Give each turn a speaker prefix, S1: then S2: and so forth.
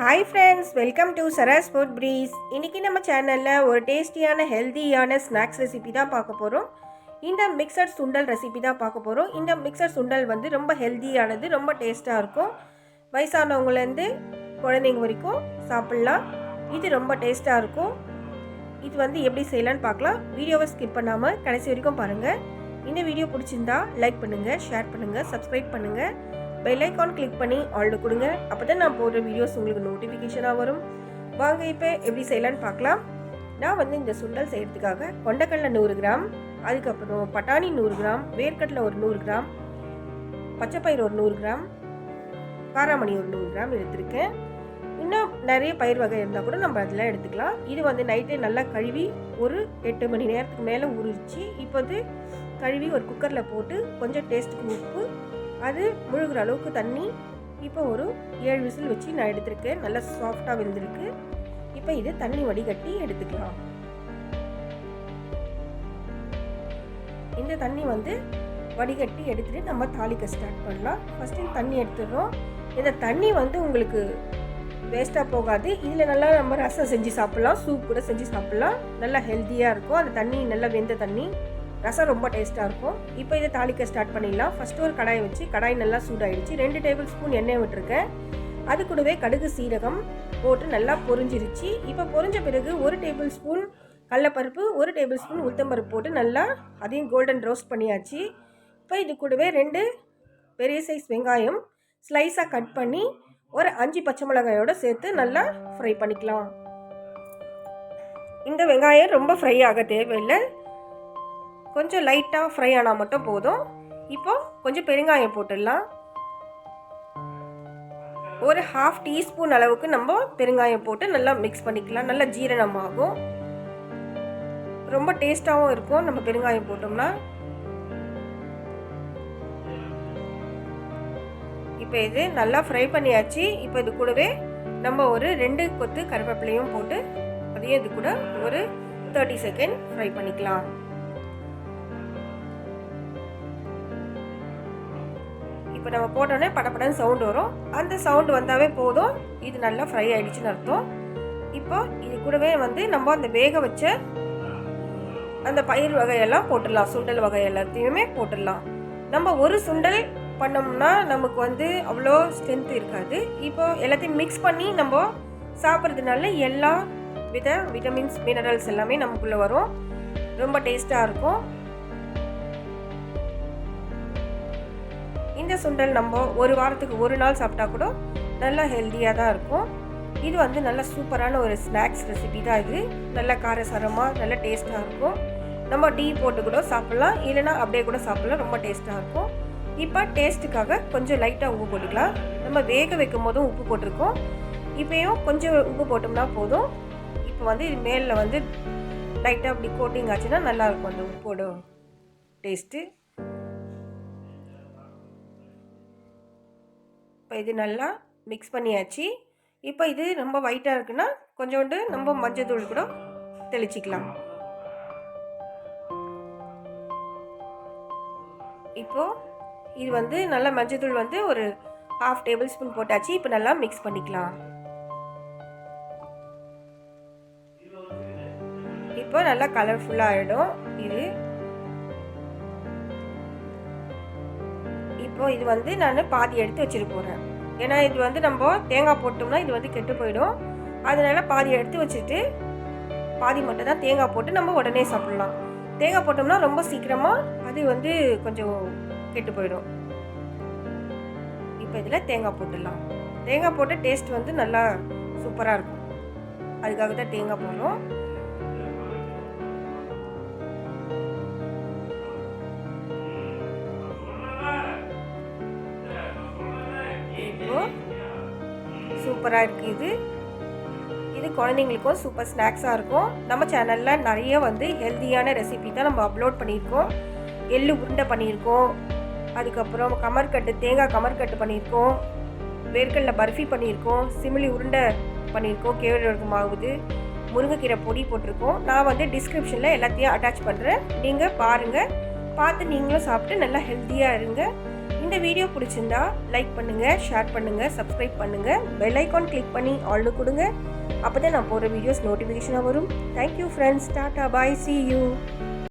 S1: Hi friends welcome to Saras food breeze இன்றைக்கி நம்ம சேனலில் ஒரு டேஸ்டியான ஹெல்த்தியான ஸ்நாக்ஸ் ரெசிபி தான் பார்க்க போகிறோம் இந்த மிக்சர் சுண்டல் ரெசிபி தான் பார்க்க போகிறோம் இந்த மிக்சர் சுண்டல் வந்து ரொம்ப ஹெல்த்தியானது ரொம்ப டேஸ்ட்டாக இருக்கும். வயசானவங்கலேருந்து குழந்தைங்க வரைக்கும் சாப்பிட்லாம். இது ரொம்ப டேஸ்ட்டாக இருக்கும். இது வந்து எப்படி செய்யலான்னு பார்க்கலாம். வீடியோவை ஸ்கிப் பண்ணாமல் கடைசி வரைக்கும் பாருங்கள் இந்த வீடியோ பிடிச்சிருந்தா லைக் பண்ணுங்கள் ஷேர் பண்ணுங்கள் சப்ஸ்கிரைப் பண்ணுங்கள் பெல் ஐக்கான் கிளிக் பண்ணி ஆல்டு கொடுங்க. அப்போ தான் நான் போடுற வீடியோஸ் உங்களுக்கு நோட்டிஃபிகேஷனாக வரும். வாங்க இப்போ எப்படி செய்யலான்னு பார்க்கலாம். நான் வந்து இந்த சுண்டல் செய்கிறதுக்காக கொண்டக்கடலை நூறு கிராம் அதுக்கப்புறம் பட்டாணி நூறு கிராம் வேர்க்கடலை ஒரு நூறு கிராம் பச்சைப்பயிறு ஒரு நூறு கிராம் காராமணி ஒரு நூறு கிராம் எடுத்திருக்கேன். இன்னும் நிறைய பயிர் வகை இருந்தால் கூட நம்ம அதெல்லாம் எடுத்துக்கலாம். இது வந்து நைட்டே நல்லா கழுவி ஒரு எட்டு மணி நேரத்துக்கு மேலே உரிச்சு இப்போ வந்து கழுவி ஒரு குக்கரில் போட்டு கொஞ்சம் டேஸ்ட்டுக்கு உப்பு அது முழுகிற அளவுக்கு தண்ணி இப்போ ஒரு ஏழு விசில் வச்சு நான் எடுத்திருக்கேன். நல்லா சாஃப்டாக வெந்திருக்கு. இப்போ இது தண்ணி வடிகட்டி எடுத்துக்கலாம். இந்த தண்ணி வந்து வடிகட்டி எடுத்துட்டு நம்ம தாளிக்க ஸ்டார்ட் பண்ணலாம். ஃபஸ்ட்டு தண்ணி எடுத்துடுறோம். இந்த தண்ணி வந்து உங்களுக்கு வேஸ்ட்டாக போகாது. இதில் நல்லா நம்ம ரசம் செஞ்சு சாப்பிட்லாம். சூப் கூட செஞ்சு சாப்பிட்லாம். நல்லா ஹெல்த்தியாக இருக்கும். அந்த தண்ணி நல்லா வெந்த தண்ணி. ரசம் ரொம்ப டேஸ்ட்டாக இருக்கும். இப்போ இதை தாளிக்க ஸ்டார்ட் பண்ணிடலாம். ஃபஸ்ட்டு ஒரு கடாயை வச்சு கடாய் நல்லா சூடாயிடுச்சு. ரெண்டு டேபிள் ஸ்பூன் எண்ணெய் விட்டுருக்கேன். அது கூடவே கடுகு சீரகம் போட்டு நல்லா பொரிஞ்சிருச்சு. இப்போ பொரிஞ்ச பிறகு ஒரு டேபிள் ஸ்பூன் கடலப்பருப்பு ஒரு டேபிள் ஸ்பூன் உளுத்தம்பருப்பு போட்டு நல்லா அதையும் கோல்டன் ரோஸ்ட் பண்ணியாச்சு. இப்போ இது கூடவே ரெண்டு பெரிய சைஸ் வெங்காயம் ஸ்லைஸாக கட் பண்ணி ஒரு அஞ்சு பச்சை மிளகாயோட சேர்த்து நல்லா ஃப்ரை பண்ணிக்கலாம். இந்த வெங்காயம் ரொம்ப ஃப்ரை ஆக தேவையில்லை. கொஞ்சம் லைட்டாக ஃப்ரை ஆனால் மட்டும் போதும். இப்போ கொஞ்சம் பெருங்காயம் போட்டுடலாம். ஒரு ஹாஃப் டீஸ்பூன் அளவுக்கு நம்ம பெருங்காயம் போட்டு நல்லா மிக்ஸ் பண்ணிக்கலாம். நல்லா ஜீரணமாகும். ரொம்ப டேஸ்ட்டாகவும் இருக்கும். நம்ம பெருங்காயம் போட்டோம்னா. இப்போ இது நல்லா ஃப்ரை பண்ணியாச்சு. இப்போ இது கூடவே நம்ம ஒரு ரெண்டு கொத்து கருவேப்பிலையும் போட்டு அதையும் இது கூட ஒரு தேர்ட்டி செகண்ட் ஃப்ரை பண்ணிக்கலாம். இப்போ நம்ம போட்டோன்னே படப்படன்னு சவுண்டு வரும். அந்த சவுண்டு வந்தாவே போதும். இது நல்லா ஃப்ரை ஆகிடுச்சுன்னு அர்த்தம். இப்போ இது கூடவே வந்து நம்ம அந்த வேக வச்ச அந்த பயிர் வகையெல்லாம் போட்டுடலாம். சுண்டல் வகை எல்லாத்தையுமே போட்டுடலாம். நம்ம ஒரு சுண்டல் பண்ணோம்னா நமக்கு வந்து அவ்வளோ ஸ்ட்ரென்த் இருக்காது. இப்போ எல்லாத்தையும் மிக்ஸ் பண்ணி நம்ம சாப்பிட்றதுனால எல்லா வித விட்டமின்ஸ் மினரல்ஸ் எல்லாமே நமக்குள்ளே வரும். ரொம்ப டேஸ்ட்டாக இருக்கும். இந்த சுண்டல் நம்ம ஒரு வாரத்துக்கு ஒரு நாள் சாப்பிட்டா கூட நல்லா ஹெல்த்தியாக தான் இருக்கும். இது வந்து நல்ல சூப்பரான ஒரு ஸ்நாக்ஸ் ரெசிபி தான் இது. நல்ல காரசாரமாக நல்ல டேஸ்ட்டாக இருக்கும். நம்ம டீ போட்டு கூட சாப்பிட்லாம். இல்லைனா அப்படியே கூட சாப்பிட்லாம். ரொம்ப டேஸ்ட்டாக இருக்கும். இப்போ டேஸ்ட்டுக்காக கொஞ்சம் லைட்டாக உப்பு போட்டுக்கலாம். நம்ம வேக வைக்கும் போதும் உப்பு போட்டிருக்கோம். இப்போயும் கொஞ்சம் உப்பு போட்டோம்னா போதும். இப்போ வந்து இது மேலில் வந்து லைட்டாக அப்படி கோட்டிங் ஆச்சுன்னா நல்லாயிருக்கும் அந்த உப்போட டேஸ்ட்டு இப்போ இது நல்லா மிக்ஸ் பண்ணியாச்சு. இப்போ இது ரொம்ப ஒயிட்டாக இருக்குன்னா கொஞ்சோண்டு நம்ம மஞ்சள் தூள் கூட தெளிச்சிக்கலாம். இப்போது இது வந்து நல்லா மஞ்சள் தூள் வந்து ஒரு ஹாஃப் டேபிள் ஸ்பூன் போட்டாச்சு. இப்போ நல்லா மிக்ஸ் பண்ணிக்கலாம். இப்போ நல்லா கலர்ஃபுல்லாக ஆகிடும் இது. இப்போது இது வந்து நான் பாதி எடுத்து வச்சுட்டு போகிறேன் ஏன்னா இது வந்து நம்ம தேங்காய் போட்டோம்னா இது வந்து கெட்டு போயிடும். அதனால் பாதி எடுத்து வச்சுட்டு பாதி மட்டும் தான் தேங்காய் போட்டு நம்ம உடனே சாப்பிட்லாம். தேங்காய் போட்டோம்னா ரொம்ப சீக்கிரமாக அது வந்து கொஞ்சம் கெட்டு போயிடும். இப்போ இதில் தேங்காய் போட்டுடலாம். தேங்காய் போட்ட டேஸ்ட் வந்து நல்லா சூப்பராக இருக்கும். அதுக்காக தான் தேங்காய் போடுறோம். சூப்பராக இருக்குது இது. இது குழந்தைங்களுக்கும் சூப்பர் ஸ்நாக்ஸாக இருக்கும். நம்ம சேனலில் நிறைய வந்து ஹெல்த்தியான ரெசிபி தான் நம்ம அப்லோட் பண்ணியிருக்கோம். எள்ளு உருண்டை பண்ணியிருக்கோம். அதுக்கப்புறம் கமர்கட்டு தேங்காய் கமர்கட்டு பண்ணியிருக்கோம். வேர்க்கடல பர்ஃபி பண்ணியிருக்கோம். சிமிலி உருண்டை பண்ணியிருக்கோம். கேழ்வரகு மாவுது. முருங்கைக்கீரை பொடி போட்டிருக்கோம். நான் வந்து டிஸ்கிரிப்ஷனில் எல்லாத்தையும் அட்டாச் பண்ணுறேன் நீங்கள் பாருங்கள் பார்த்து நீங்களும் சாப்பிட்டு நல்லா ஹெல்த்தியாக இருங்க. இந்த வீடியோ பிடிச்சிருந்தா லைக் பண்ணுங்கள் ஷேர் பண்ணுங்கள் சப்ஸ்கிரைப் பண்ணுங்கள் பெல் ஐக்கான் கிளிக் பண்ணி ஆல்னு கொடுங்க. அப்போ தான் நான் போகிற வீடியோஸ் நோட்டிஃபிகேஷனாக வரும். Thank you friends tata bye see you